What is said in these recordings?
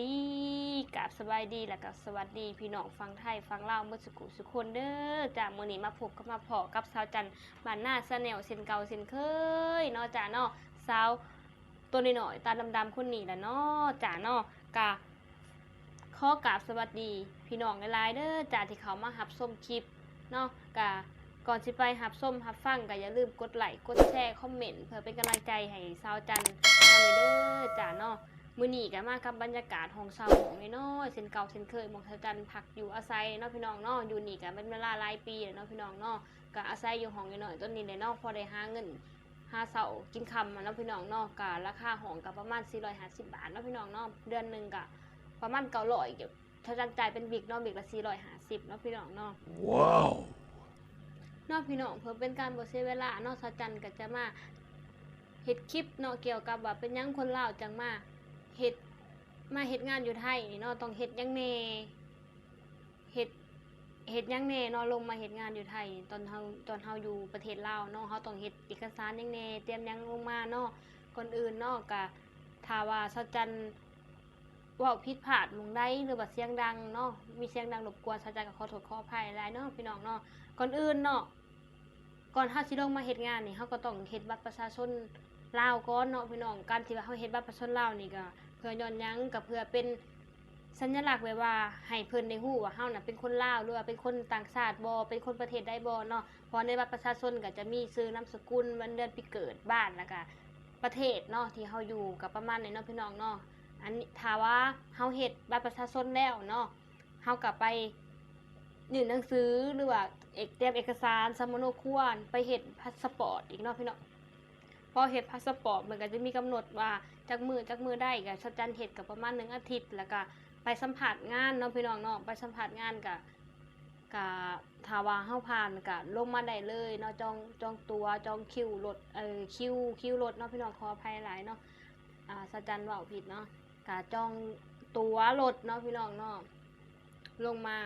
ดีกับสบายดีแล้วก็สวัสดี พี่น้องฟังไทยฟังเล่าเมื่อสักครู่สุคนเด้อจากมือนี้มาพบกับมาพอกับสาวจันบ้านหน้าซาแนลเส้นเก่าเส้นเคยนาะจ้าเนาะสาวตัวน้อยตาดำๆคนนี้แหละเนาะจ้าเนาะกะขอกราบสวัสดี พี่น้องหลายๆเด้อจ้าที่เขามาหับส้มคลิปเนาะกะก่อนสิไปหับส้มหับฟังก็อย่าลืมกดไลค์กดแชร์คอมเมนต์เพื่อเป็นกำลังใจให้สาวจันทำไปเด้อจ้าเนาะ มื้อนี้ก็มากับบรรยากาศของเซาของน้อยๆเส้นเก่าเส้นเคยหมองทะจันพักอยู่อาศัยเนาะพี่น้องเนาะอยู่นี่ก็เป็นเวลาหลายปีแล้วเนาะพี่น้องเนาะก็อาศัยอยู่ห้องน้อยๆต้นนี้เลยเนาะพอได้หาเงินหาเสากินคำมาเนาะพี่น้องเนาะก็ราคาห้องก็ประมาณ450บาทเนาะพี่น้องเนาะเดือนหนึงก็ประมาณ900เกี่ยวถ้าจันจ่ายเป็นบิกเนาะบิกละ450เนาะพี่น้องเนาะ Wow. เนอกพี่น้องเพื่อเป็นการบ่เสียเวลาเนอกสะจันก็จะมาเฮ็ดคลิปเนาะเกี่ยวกับว่าเป็นหยังคนลาวจังมา เฮ็ดมาเฮ็ดงานอยู่ไทยนี่เนาะต้องเฮ็ดยังแน่เฮ็ดเฮ็ดยังแน่เนาะลงมาเฮ็ดงานอยู่ไทย ตอนเฮาตอนเฮาอยู่ประเทศลาวเนาะเฮาต้องเฮ็ดเอกสารยังแน่เตรียมยังลงมาเนาะก่อนอื่นเนาะก็ถ้าว่าสะจันว้าผิดพลาดหมงใดหรือว่าเสียงดังเนาะมีเสียงดังรบกวนสะจันก็ขอโทษขออภัยหลายเนาะพี่น้องเนาะก่อนอื่นเนาะก่อนเฮาสิลงมาเฮ็ดงานนี่เฮาก็ต้องเฮ็ดบัตรประชาชนลาวก่อนเนาะพี่น้องการที่ว่าเฮาเฮ็ดบัตรประชาชนลาวนี่ก็ พื่อย้อนยังก็เพื่อเป็นสัญลักษณ์ไว้ว่าให้เพิ่นได้ฮู้ว่าเฮาน่ะเป็นคนลาวหรือว่าเป็นคนต่างชาติบ่เป็นคนประเทศใดบ่เนาะพราะในบัตรประชาชนก็จะมีชื่อนามสกุลวันเดือนปีเกิดบ้านแล้วก็ประเทศเนาะที่เฮาอยู่ก็ประมาณนี้เนาะพี่น้องเนาะอันนี้ถ้าว่าเฮาเฮ็ดบัตรประชาชนแล้วเนาะเฮาก็ไปยื่นหนังสือหรือว่าเอกเตรียมเอกสารสมโนควนไปเฮ็ดพาสปอร์ตอีกเนาะพี่เนาะ พอเฮ็ดพาสปอร์ตมันก็จะมีกำหนดว่าจักมือจักมือได้ก็ชัดจันเฮ็ดกับประมาณหนึ่งอาทิตย์ แล้วก็ไปสัมผัสงานเนาะพี่น้องเนาะไปสัมผัสงานกับกับถ้าว่าเฮาผ่านก็ลงมาได้เลยเนาะจองจองตัวจองคิวรถเออคิวคิวรถเนาะพี่น้องขออภัยหลายเนาะอ่าสัจจันเว้าผิดเนาะก็จองตัวรถเนาะพี่น้องเนาะลงมา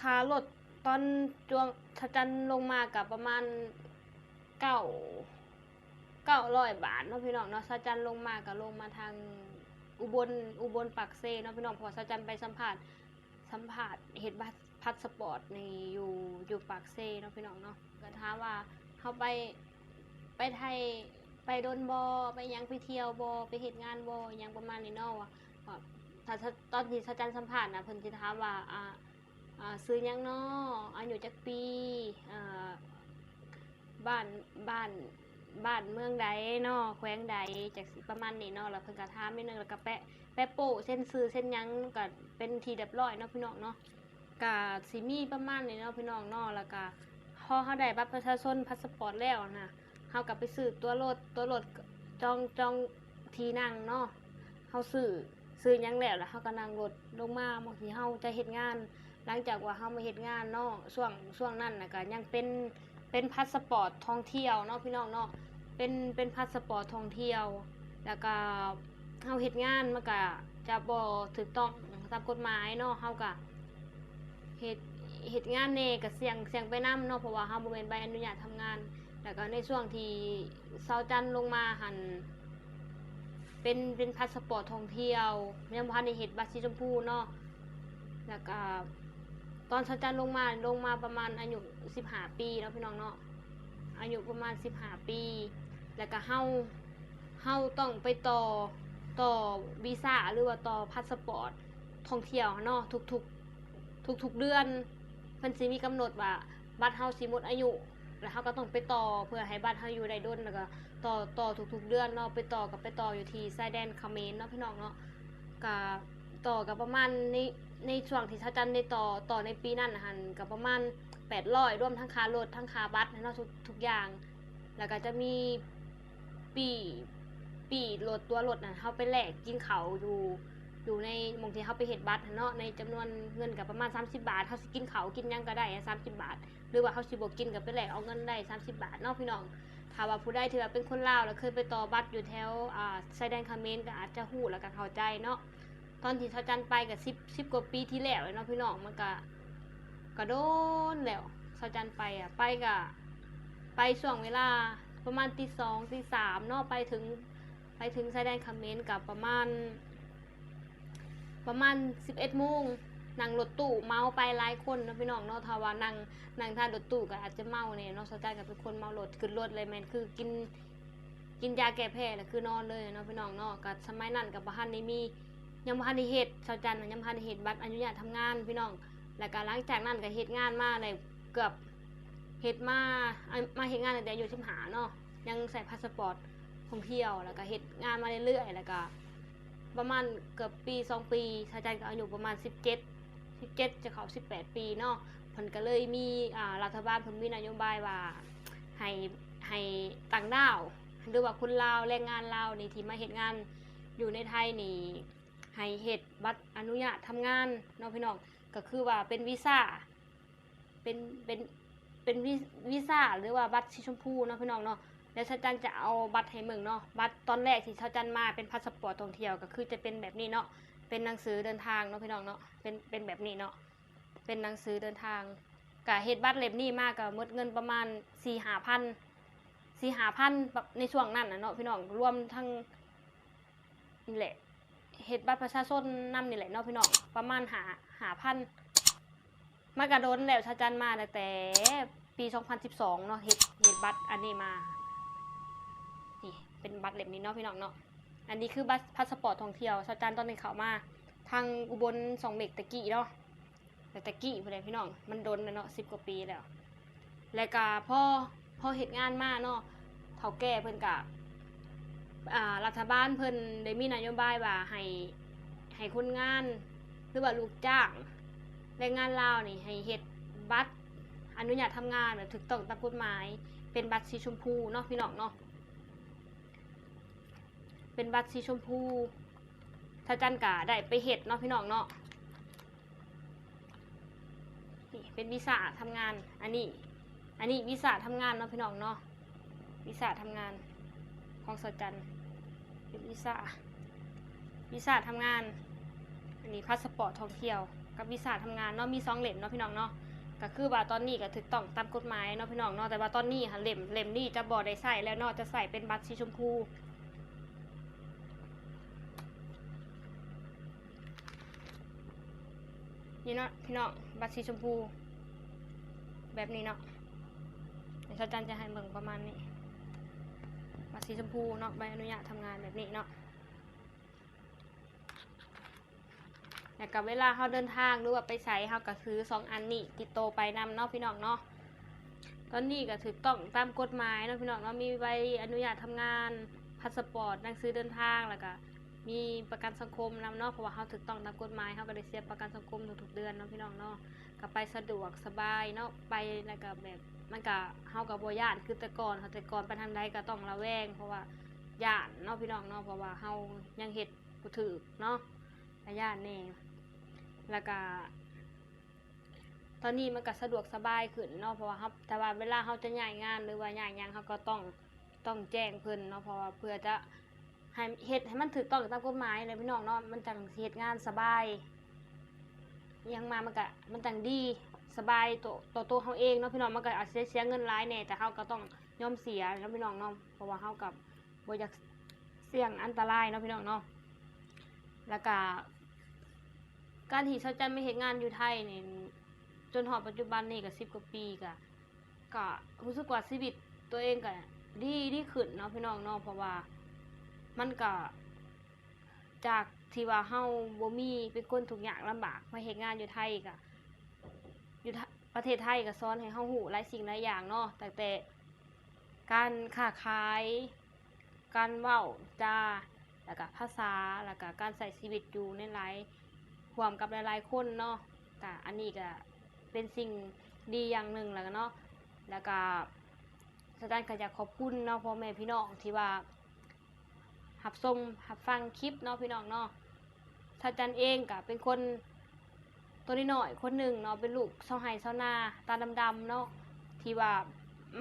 ค่ารถตอนจวงทะจันลงมากับประมาณ เก้าเก้าร้อยบาทเนาะพี่น้องเนาะสะจันลงมากับลงมาทางอุบลอุบลปักเซเนาะพี่น้องพอสะจันไปสัมผัสสัมผัสเห็ดบัตรพาสปอร์ตในอยู่อยู่ปากเซเนาะพี่น้องเนาะก็ถามว่าเขาไปไปไทยไปโดนบอไปยังไปเที่ยวบอไปเห็ดงานบอยังประมาณนี้เนาะว่าถ้าตอนที่สะจันสัมผัสนะเพิ่นจะถามว่าอ่าซื้อยังน้ออายุจักปีอ่า บ้านบ้านบ้านเมืองใดเนาะแขวงใดจากสิประมาณนี้เนาะแล้วเพิ่นก็ถามนิดนึงแล้วก็แปะแปะโป้เส้นซื้อเส้นหยังก็เป็นทีเรียบร้อยเนาะพี่น้องเนาะก็สิมีประมาณนี้เนาะพี่น้องเนาะแล้วก็พอเฮาได้บัตรประชาชนพาสปอร์ตแล้วนะเฮาก็ไปซื้อตัวรถตัวรถจองจองทีนั่งเนาะเฮาซื้อซื้อยังแล้วแล้วเฮาก็นั่งรถลงมาบางทีเฮาจะเฮ็ดงาน หลังจากว่าเฮามาเฮ็ดงานเนาะช่วงช่วงนั้นน่ะก็ยังเป็น เป็นพาสปอร์ตท่องเที่ยวเนาะพี่น้องเนาะเป็นเป็นพาสปอร์ตท่องเที่ยว แล้วก็เฮาเฮ็ดงานมันก็จะบ่ถูกต้องตามกฎหมายเนาะเฮาก็เฮ็ดเฮ็ดงานแน่ก็เสี่ยงเสี่ยงไปนํเนาะเพราะว่าเฮาบ่แม่นใบอนุญาตทำงาน แล้วก็ในช่วงที่เซาจันทร์ลงมาหันเป็นเป็นพาสปอร์ตท่องเที่ยวยังบ่ทันได้เฮ็ดบัตรสีชมพูเนาะแล้วก็ ตอนชาจันลงมาลงมาประมาณอายุสิบห้าปีเนาะพี่น้องเนาะอายุประมาณสิบห้าปี แล้วก็เฮาเฮาต้องไปต่อต่อวีซ่าหรือว่าต่อพาสปอร์ตท่องเที่ยวเนาะทุกทุกทุกทุกเดือนเพิ่นสิมีกำหนดว่าบัตรเฮาสิหมดอายุ แล้วเฮาก็ต้องไปต่อเพื่อให้บัตรเฮาอยู่ได้ด้นแล้วก็ต่อต่อทุกๆเดือนเนาะไปต่อกับไปต่ออยู่ที่ชายแดนเขมรเนาะพี่น้องเนาะก็ ต่อกับประมาณในในช่วงที่ชาจันได้ต่อต่อในปีนั้นนะฮันกับประมาณ800รวมทั้งคารถทั้งคาบัตรเนาะทุกทุกอย่าง แล้วก็จะมีปีปีรถตัวรถน่ะเฮาไปแลกกินเขาอยู่อยู่ในมงที่เฮาไปเฮ็ดบัตรเนาะในจำนวนเงินกับประมาณ 30 บาทเฮาสิกินเขากินยังก็ได้อะ30บาท หรือว่าเฮาสิบ่กินก็ไปแลกเอาเงินได้ 30 บาทเนาะพี่น้องถ้าว่าผู้ใดที่ว่าเป็นคนลาวแล้วเคยไปต่อบัตรอยู่แถวอ่าชายแดนเมรก็อาจจะฮู้แล้วก็เข้าใจเนาะ ตอนที่เทาจันไปกับสิบสิบกว่าปีที่แล้วเนาะพี่น้องมันก็กระโดนแล้วเทาจันไปอะไปกับไปช่วงเวลาประมาณตีสองตีสามเนาะไปถึงไปถึงชายแดนเขมรกับประมาณ ประมาณ11โมงนั่งรถตู้เมาไปหลายคนนะพี่น้องเนาะถ้าว่านั่งนั่งท่ารถตู้ก็อาจจะเมาเนี่ยเนาะสาวจันก็เป็นคนเมารถขึ้นรถเลยแม่นคือกินกินยาแก้แพ้แล้วคือนอนเลยเนาะพี่น้องเนาะก็สมัยนั้นกับบ้านนี้มี ยังบ้านนี้เฮ็ดชาวจันทร์ยังบ้านนี้เฮ็ดบัตรอนุญาตทำงานพี่น้อง แล้วก็หลังจากนั้นก็เฮ็ดงานมาในเกือบเฮ็ดมามาเฮ็ดงานตั้งแต่อายุ15เนาะยังใส่พาสปอร์ตท่องเที่ยวแล้วก็เฮ็ดงานมาเรื่อยๆแล้วก็ประมาณเกือบปีสองปีชาวจันทร์ก็อายุประมาณ17 17จะเข้า18ปีเนาะเพิ่นก็เลยมีอ่ารัฐบาลเพิ่นมีนโยบายว่าให้ให้ต่างด้าวหรือว่าคนลาวแรงงานลาวนี่ที่มาเฮ็ดงานอยู่ในไทยนี่ ให้เฮ็ดบัตรอนุญาตทำงานเนาะพี่น้องก็คือว่าเป็นวีซ่าเป็นเป็นเป็นวีซ่าหรือว่าบัตรสีชมพูเนาะพี่น้องเนาะแล้วชาจันจะเอาบัตรให้เมืองเนาะบัตรตอนแรกที่ชาจันมาเป็นพาสปอร์ตท่องเที่ยวก็คือจะเป็นแบบนี้เนาะเป็นหนังสือเดินทางเนาะพี่น้องเนาะเป็นเป็นแบบนี้เนาะเป็นหนังสือเดินทางกะเฮ็ดบัตรเล่มนี้มากก็หมดเงินประมาณ4 5 0 0 0สี่หาพันในช่วงนั้นนะเนาะพี่น้องรวมทั้งนี่แหละ เฮ็ดบัตรประชาชนนำนี่แหละเนาะพี่น้องประมาณหาหาพันมากระโดนแล้วชาจันมาตั้งแต่ปี 2012 เนาะเฮ็ดเฮ็ดบัตรอันนี้มานี่เป็นบัตรเล่มนี้เนาะพี่น้องเนาะอันนี้คือบัตรพาสปอร์ตท่องเที่ยวชาจันตอนนี้เข้ามา ทางอุบลสองเมกตะกี้เนาะแต่ตะกี้พุ่นแหละพี่น้องมันโดนเนาะ10กว่าปีแล้ว แล้วก็พ่อพอเฮ็ดงานมาเนาะเฒ่าแก่เพิ่นก็อ่า รัฐบาลเพิ่นได้มีนโยบายว่าให้ให้คนงาน หรือว่าลูกจ้างแรงงานลาวนี่ให้เฮ็ดบัตรอนุญาตทำงานแบบถูกต้องตามกฎหมาย เป็นบัตรสีชมพูเนาะพี่น้องเนาะเป็นบัตรสีชมพูถ้าจันกะได้ไปเฮ็ดเนาะพี่น้องเนาะนี่เป็นวีซ่าทำงานอันนี้ อันนี้วีซ่าทำงานเนาะพี่น้องเนาะวีซ่าทำงาน ของสจันเป็นวีซ่าวีซ่าทำงาน อันนี้พาสปอร์ตท่องเที่ยว กับวีซ่าทำงานเนาะมีสองเล่มเนาะพี่น้องเนาะก็คือว่าตอนนี้ก็ถูกต้องตามกฎหมายเนาะพี่น้องเนาะแต่ว่าตอนนี้ค่ะเล่มเล่มนี้จะบ่ได้ใส่แล้วเนาะจะใส่เป็นบัตรสีชมพูนี่เนาะพี่น้องบัตรสีชมพู แบบนี้เนาะเดี๋ยวชาจันจะให้เบิ่งประมาณนี้ บัตรสีชมพูเนาะใบอนุญาตทำงานแบบนี้เนาะแล้วกับเวลาเขาเดินทางหรือว่าไปใช้เขาก็คือสองอันนี้ติดโตไปนำเนาะพี่น้องเนาะตอนนี้ก็ถูกต้องตามกฎหมายเนาะพี่น้องเนาะมีใบอนุญาตทำงานพาสปอร์ตหนังสือเดินทางแล้วก็มีประกันสังคมนำเนาะเพราะว่าเขาถูกต้องตามกฎหมายเขาก็ได้เสียประกันสังคมทุกๆเดือนเนาะพี่น้องเนาะก็ไปสะดวกสบายเนาะไปแล้วก็แบบ มันก็เฮากับบ่ย่านคือแต่ก่อนเขาแต่ก่อนไปทางใดก็ต้องระแวง เพราะว่าย่านเนาะพี่น้องเนาะเพราะว่าเฮายังเฮ็ดบ่ถูกเนาะก็ย่านแน่แล้วก็ตอนนี้มันก็สะดวกสบายขึ้นเนาะเพราะว่าเฮาแต่ว่าเวลาเฮาจะย้ายงานหรือว่าย้ายยังเฮาก็ต้องต้องแจ้งเพิ่นเนาะเพราะว่าเพื่อจะให้เฮ็ดให้มันถูกต้องตามกฎหมายเลยพี่น้องเนาะมันจังเฮ็ดงานสบาย ยังมามันก็มันต่างดีสบายตัวตัวตัวเขาเองเนาะพี่น้องมันก็อาจจะเสียเงินหลายแน่แต่เขาก็ต้องยอมเสียเนาะพี่น้องเนาะเพราะว่าเขากับบ่อยากเสี่ยงอันตรายเนาะพี่น้องเนาะแล้วก็การที่เขาจะไม่เห็นงานอยู่ไทยเนี่ยจนหอปัจจุบันนี่ก็สิบกว่าปีก็ก็รู้สึกว่าชีวิตตัวเองก็ดีดีขึ้นเนาะพี่น้องเนาะเพราะว่ามันก็ จากที่ว่าเฮาบ่มีเป็นคนทุกอย่างลำบากมาเฮ็ดงานอยู่ไทยก็อยู่ประเทศไทยก็สอนให้เฮาฮู้หลายสิ่งหลายอย่างเนาะตั้งแต่การค้าขาย การเว้าจาแล้วก็ภาษาแล้วก็การใช้ชีวิตอยู่ในหลายร่วมกับหลายๆคนเนาะก็อันนี้ก็เป็นสิ่งดีอย่างหนึ่งแล้วก็เนาะแล้วก็สถานก็อยากขอบคุณเนาะพ่อแม่พี่น้องที่ว่า หับชมหับฟังคลิปเนาะพี่น้องเนาะถ้าจันเองก็เป็นคนตัวนิดหน่อยคนหนึ่งเนาะเป็นลูกเสาไห้เสานาตาดำๆเนาะที่ว่า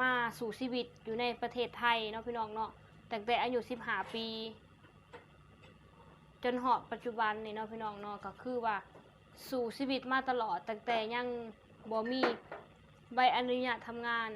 มาสู่ชีวิตอยู่ในประเทศไทยเนาะพี่น้องเนาะตั้งแต่อายุ15ปี จนหอดปัจจุบันนี่เนาะพี่น้องเนาะก็คือว่าสู่ชีวิตมาตลอดตั้งแต่ยังบ่มีใบอนุญาตทำงาน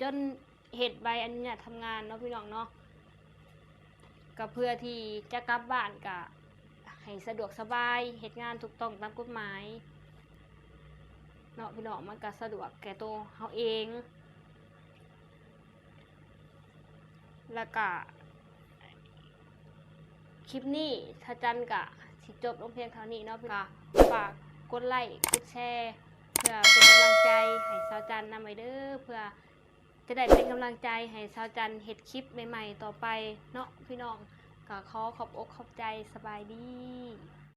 จนเหตุใบอนุญาตทำงานเนาะพี่น้องเนาะ ก็เพื่อที่จะกลับบ้านก็ให้สะดวกสบายเฮ็ดงานถูกต้องตามกฎหมายเนาะพี่น้องมันก็สะดวกแก่ตัวเฮาเอง แล้วก็คลิปนี้ถ้าจันกะสิจบลงเพียงเท่านี้เนาะพี่น้องฝากกดไลค์กดแชร์ เพื่อเป็นกำลังใจให้สาวจันนำไปเด้อเพื่อ จะได้เป็นกำลังใจให้สาวจันเห็ดคลิปใหม่ ๆ ต่อไปเนาะพี่น้องก็ขอขอบอกขอบใจสบายดี